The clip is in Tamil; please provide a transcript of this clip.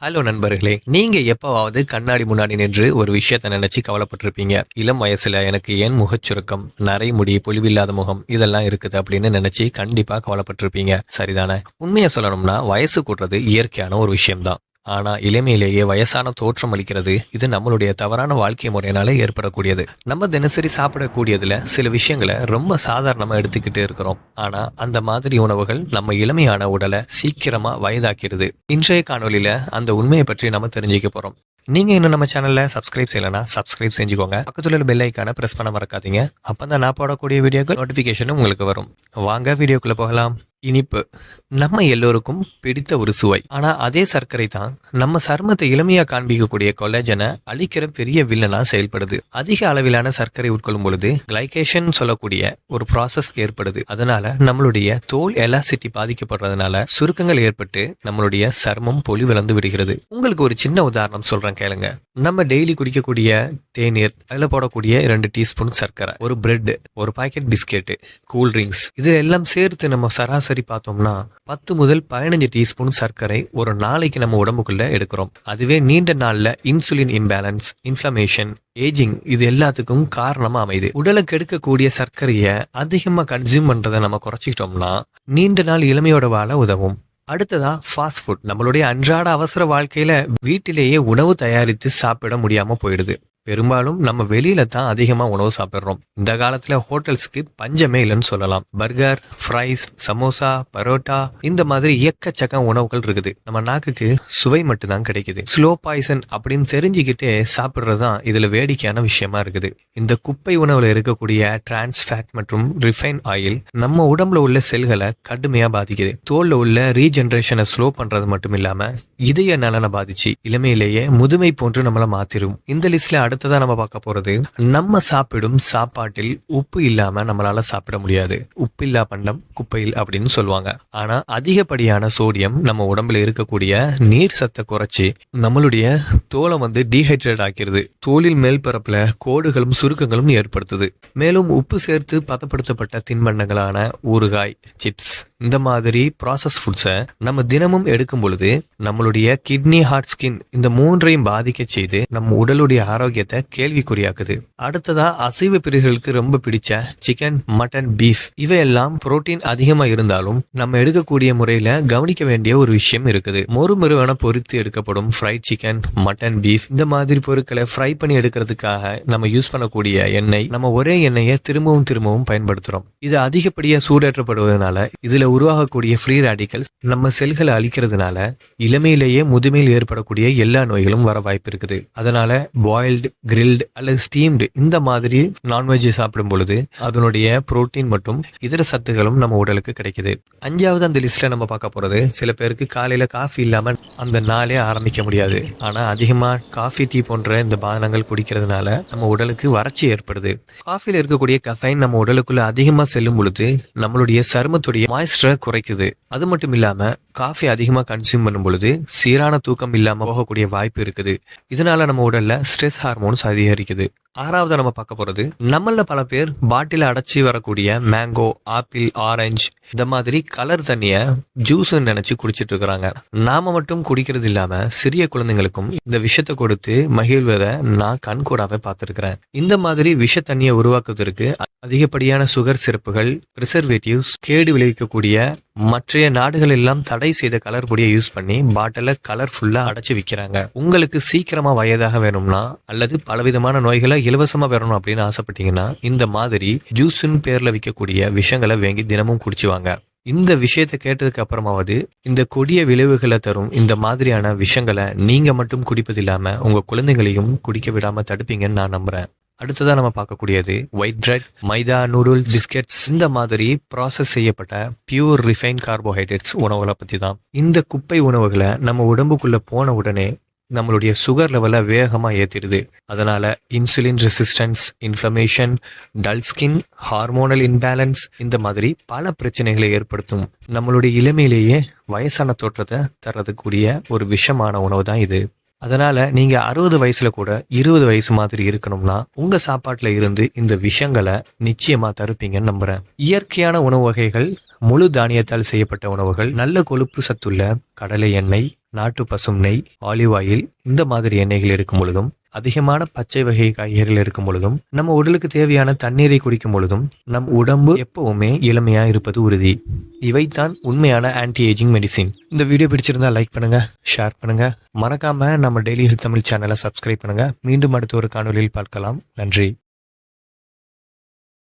ஹலோ நண்பர்களே நீங்க எப்பவாவது கண்ணாடி முன்னாடி நின்று ஒரு விஷயத்த நினைச்சு கவலைப்பட்டிருப்பீங்க. இளம் வயசுல எனக்கு ஏன் முகச்சுருக்கம் நரைமுடி பொலிவில்லாத முகம் இதெல்லாம் இருக்குது அப்படின்னு நினைச்சு கண்டிப்பா கவலைப்பட்டிருப்பீங்க. சரிதானே? உண்மையை சொல்லணும்னா வயசு கூடுறது இயற்கையான ஒரு விஷயம்தான். ஆனா இளமையிலேயே வயசான தோற்றம் அளிக்கிறது இது நம்மளுடைய தவறான வாழ்க்கை முறையினால ஏற்படக்கூடியது. நம்ம தினசரி சாப்பிடக்கூடியதுல சில விஷயங்களை ரொம்ப சாதாரணமா எடுத்துக்கிட்டு இருக்கிறோம். ஆனா அந்த மாதிரி உணவுகள் நம்ம இளமையான உடலை சீக்கிரமா வயதாக்கிறது. இன்றைய காணொலியில அந்த உண்மையை பற்றி நம்ம தெரிஞ்சுக்க போறோம். நீங்க இன்னும் நம்ம சேனல்ல சப்ஸ்கிரைப் செய்யலனா சப்ஸ்கிரைப் செஞ்சுக்கோங்க. பக்கத்துல உள்ள பெல் ஐக்கான பிரஸ் பண்ண மறக்காதீங்க. அப்பதான் நான் போடக்கூடிய வீடியோக்கு நோட்டிபிகேஷன் உங்களுக்கு வரும். வாங்க வீடியோக்குள்ள போகலாம். இனிப்பு நம்ம எல்லோருக்கும் பிடித்த ஒரு சுவை. ஆனா அதே சர்க்கரை தான் நம்ம சருமத்தை இளமையா காண்பிக்கக்கூடிய கொலஜனை அழிக்கிற பெரிய வில்லனா செயல்படுது. அதிக அளவிலான சர்க்கரை உட்கொள்ளும் பொழுது கிளைகேஷன் சொல்லக்கூடிய ஒரு ப்ராசஸ் ஏற்படுது. அதனால நம்மளுடைய தோல் எலாசிட்டி பாதிக்கப்படுறதுனால சுருக்கங்கள் ஏற்பட்டு நம்மளுடைய சர்மம் பொலி விளந்து விடுகிறது. உங்களுக்கு ஒரு சின்ன உதாரணம் சொல்றேன் கேளுங்க. நம்ம டெய்லி குடிக்கக்கூடிய தேநீர் அதில் போடக்கூடிய ரெண்டு டீஸ்பூன் சர்க்கரை ஒரு பிரெட் ஒரு பாக்கெட் பிஸ்கெட் கூல் ட்ரிங்க்ஸ் இது எல்லாம் சேர்த்து நம்ம சராசரி பார்த்தோம்னா பத்து முதல் பதினஞ்சு டீஸ்பூன் சர்க்கரை ஒரு நாளைக்கு நம்ம உடம்புக்குள்ள எடுக்கிறோம். அதுவே நீண்ட நாள்ல இன்சுலின் இம்பேலன்ஸ் இன்ஃப்ளமேஷன் ஏஜிங் இது எல்லாத்துக்கும் காரணமா அமையுது. உடலுக்கு எடுக்கக்கூடிய சர்க்கரையை அதிகமா கன்சியூம் பண்றதை நம்ம குறைச்சிக்கிட்டோம்னா நீண்ட நாள் இளமையோட வாழ உதவும். அடுத்ததா ஃபாஸ்ட் ஃபுட் நம்மளுடைய அன்றாட அவசர வாழ்க்கையில வீட்டிலேயே உணவு தயாரித்து சாப்பிட முடியாம போயிடுது. பெரும்பாலும் நம்ம வெளியில தான் அதிகமாக உணவு சாப்பிட்றோம். இந்த காலத்துல ஹோட்டல்ஸ்க்கு பஞ்சமே இல்லைன்னு சொல்லலாம். பர்கர் ஃப்ரைஸ் சமோசா பரோட்டா இந்த மாதிரி எக்கச்சக்க உணவுகள் இருக்குது. நம்ம நாக்குக்கு சுவை மட்டும்தான் கிடைக்குது. ஸ்லோ பாய்சன் அப்படின்னு தெரிஞ்சுக்கிட்டே சாப்பிட்றது தான் இதுல வேடிக்கையான விஷயமா இருக்குது. இந்த குப்பை உணவுல இருக்கக்கூடிய டிரான்ஸ் ஃபேட் மற்றும் ரிஃபைன் ஆயில் நம்ம உடம்புல உள்ள செல்களை கடுமையா பாதிக்குது. தோல்ல உள்ள ரீஜென்ரேஷனை ஸ்லோ பண்றது மட்டும் இல்லாம இதய நலனை பாதிச்சு இளமையிலேயே முதுமை போன்று நம்மளை மாத்திரும். இந்த லிஸ்ட்ல அடுத்ததான் நம்ம பார்க்க போறது. நம்ம சாப்பிடும் சாப்பாட்டில் உப்பு இல்லாம நம்மளால சாப்பிட முடியாது. உப்பில்லா பண்டம் குப்பையில் அப்படின்னு சொல்லுவாங்க. ஆனா அதிகப்படியான சோடியம் நம்ம உடம்புல இருக்கக்கூடிய நீர் சத்தை குறைச்சி நம்மளுடைய தோலை வந்து டீஹைட்ரேட் ஆக்கிறது தோலில் மேல்பரப்புல கோடுகளும் சுருக்கங்களும் ஏற்படுத்துது. மேலும் உப்பு சேர்த்து பதப்படுத்தப்பட்ட தின்பண்டங்களான ஊறுகாய் சிப்ஸ் இந்த மாதிரி ப்ராசஸ் ஃபுட்ஸை நம்ம தினமும் எடுக்கும் பொழுது நம்மளுடைய கிட்னி ஹார்ட் ஸ்கின் இந்த மூன்றையும் பாதிக்க செய்து நம்ம உடலுடைய ஆரோக்கியத்தை கேள்விக்குறியாக்குது. அடுத்ததா அசைவ பிரிவுகளுக்கு ரொம்ப பிடிச்ச சிக்கன் மட்டன் பீஃப் இவையெல்லாம் புரோட்டீன் அதிகமா இருந்தாலும் நம்ம எடுக்கக்கூடிய முறையில கவனிக்க வேண்டிய ஒரு விஷயம் இருக்குது. மொறுமொருவன பொறித்து எடுக்கப்படும் ஃப்ரைட் சிக்கன் மட்டன் பீஃப் இந்த மாதிரி பொருட்களை ஃப்ரை பண்ணி எடுக்கிறதுக்காக நம்ம யூஸ் பண்ணக்கூடிய எண்ணெய் நம்ம ஒரே எண்ணெயை திரும்பவும் திரும்பவும் பயன்படுத்துறோம். இது அதிகப்படியா சூடேற்றப்படுவதனால இதுல உருவாகக்கூடிய ஃப்ரீ ரேடிக்கல்ஸ் நம்ம செல்களை அழிக்கிறதுனால இளமையிலேயே முதுமையில் ஏற்படக்கூடிய எல்லா நோய்களும் வர வாய்ப்பு இருக்குது. அதனால பாயில்டு கிரில்டு அல்லது ஸ்டீம்டு இந்த மாதிரி நான்வெஜ் சாப்பிடும் பொழுது அதனுடைய புரோட்டீன் மற்றும் இதர சத்துகளும் நம்ம உடலுக்கு கிடைக்குது. அஞ்சாவது அந்த லிஸ்ட்ல நம்ம பார்க்க போறது சில பேருக்கு காலையில காஃபி இல்லாம அந்த நாளே ஆரம்பிக்க முடியாது. ஆனா அதிகமா காஃபி டீ போன்ற இந்த பானங்கள் குடிக்கிறதுனால நம்ம உடலுக்கு வறட்சி ஏற்படுது. காஃபில இருக்கக்கூடிய கஃபைன் நம்ம உடலுக்குள்ள அதிகமா செல்லும் பொழுது நம்மளுடைய சருமத்துடைய மாய்ஸ்டரை குறைக்குது. அது மட்டும் இல்லாம காஃபி அதிகமா கன்சியூம் பண்ணும் பொழுது சீரான தூக்கம் இல்லாமல் போகக்கூடிய வாய்ப்பு இருக்குது. இதனால நம்ம உடல்ல ஸ்ட்ரெஸ் ஹார்மோன்ஸ் அதிகரிக்குது. ஆறாவது நம்ம பார்க்க போறது நம்மள பல பேர் பாட்டில அடைச்சி வரக்கூடிய மேங்கோ ஆப்பிள் ஆரஞ்சு இந்த மாதிரி கலர் தண்ணிய ஜூஸ் நினைச்சு குடிச்சிட்டு இருக்கிறாங்க. நாம மட்டும் குடிக்கிறது இல்லாம சிறிய குழந்தைங்களுக்கும் இந்த விஷத்தை கொடுத்து மகிழ்வதை நான் கண்கூடாவே பார்த்திருக்கிறேன். இந்த மாதிரி விஷ தண்ணியை உருவாக்குவதற்கு அதிகப்படியான சுகர் சிறப்புகள் ப்ரிசர்வேட்டிவ்ஸ் கேடு விளைவிக்கக்கூடிய மற்றைய நாடுகள் எல்லாம் தடை செய்த கலர் பொடியை யூஸ் பண்ணி பாட்டில கலர்ஃபுல்லா அடைச்சு விற்கிறாங்க உங்களுக்கு சீக்கிரமா வயதாக வேணும்னா அல்லது பலவிதமான நோய்களை இலவசமாக பெறணும் அப்படின்னு ஆசைப்பட்டீங்கன்னா இந்த மாதிரி ஜூஸ்ன்னு பேரில் விற்கக்கூடிய விஷயங்களை வாங்கி தினமும் குடிச்சுவாங்க. இந்த விஷயத்தை கேட்டதுக்கு அப்புறமாவது இந்த கொடிய விளைவுகளை தரும் இந்த மாதிரியான விஷயங்களை நீங்க மட்டும் குடிப்பது இல்லாம உங்க குழந்தைகளையும் குடிக்க விடாம தடுப்பீங்கன்னு நான் நம்புறேன். அடுத்ததாக நம்ம பார்க்கக்கூடியது white bread maida noodles biscuits இந்த மாதிரி ப்ராசஸ் செய்யப்பட்ட பியூர் ரிஃபைன் கார்போஹைட்ரேட்ஸ் உணவுகளை பற்றி தான் இந்த குப்பை உணவுகளை நம்ம உடம்புக்குள்ளே போன உடனே நம்மளுடைய சுகர் லெவலை வேகமாக ஏற்றிடுது அதனால insulin resistance inflammation dull skin hormonal imbalance இந்த மாதிரி பல பிரச்சனைகளை ஏற்படுத்தும். நம்மளுடைய இளமையிலேயே வயசான தோற்றத்தை தரதுக்கூடிய ஒரு விஷமான உணவு தான் இது. அதனால நீங்க அறுபது வயசுல கூட இருபது வயசு மாதிரி இருக்கணும்னா உங்க சாப்பாட்டுல இருந்து இந்த விஷயங்களை நிச்சயமா தருப்பீங்கன்னு நம்புறேன். இயற்கையான உணவு வகைகள் முழு தானியத்தால் செய்யப்பட்ட உணவுகள் நல்ல கொழுப்பு சத்துள்ள கடலை எண்ணெய் நாட்டு பசும் நெய் ஆலிவ் ஆயில் இந்த மாதிரி எண்ணெய்கள் இருக்கும் பொழுதும் அதிகமான பச்சை வகை காய்கறிகள் இருக்கும் பொழுதும் நம்ம உடலுக்கு தேவையான தண்ணீரை குடிக்கும் பொழுதும் நம் உடம்பு எப்பவுமே இளமையா இருப்பது உறுதி. இவைத்தான் உண்மையான ஆன்டி ஏஜிங் மெடிசின் இந்த வீடியோ பிடிச்சிருந்தா லைக் பண்ணுங்க ஷேர் பண்ணுங்க. மறக்காம நம்ம டெய்லி ஹெல்த் தமிழ் சேனலை சப்ஸ்கிரைப் பண்ணுங்க. மீண்டும் அடுத்த ஒரு காணொலியில் பார்க்கலாம். நன்றி.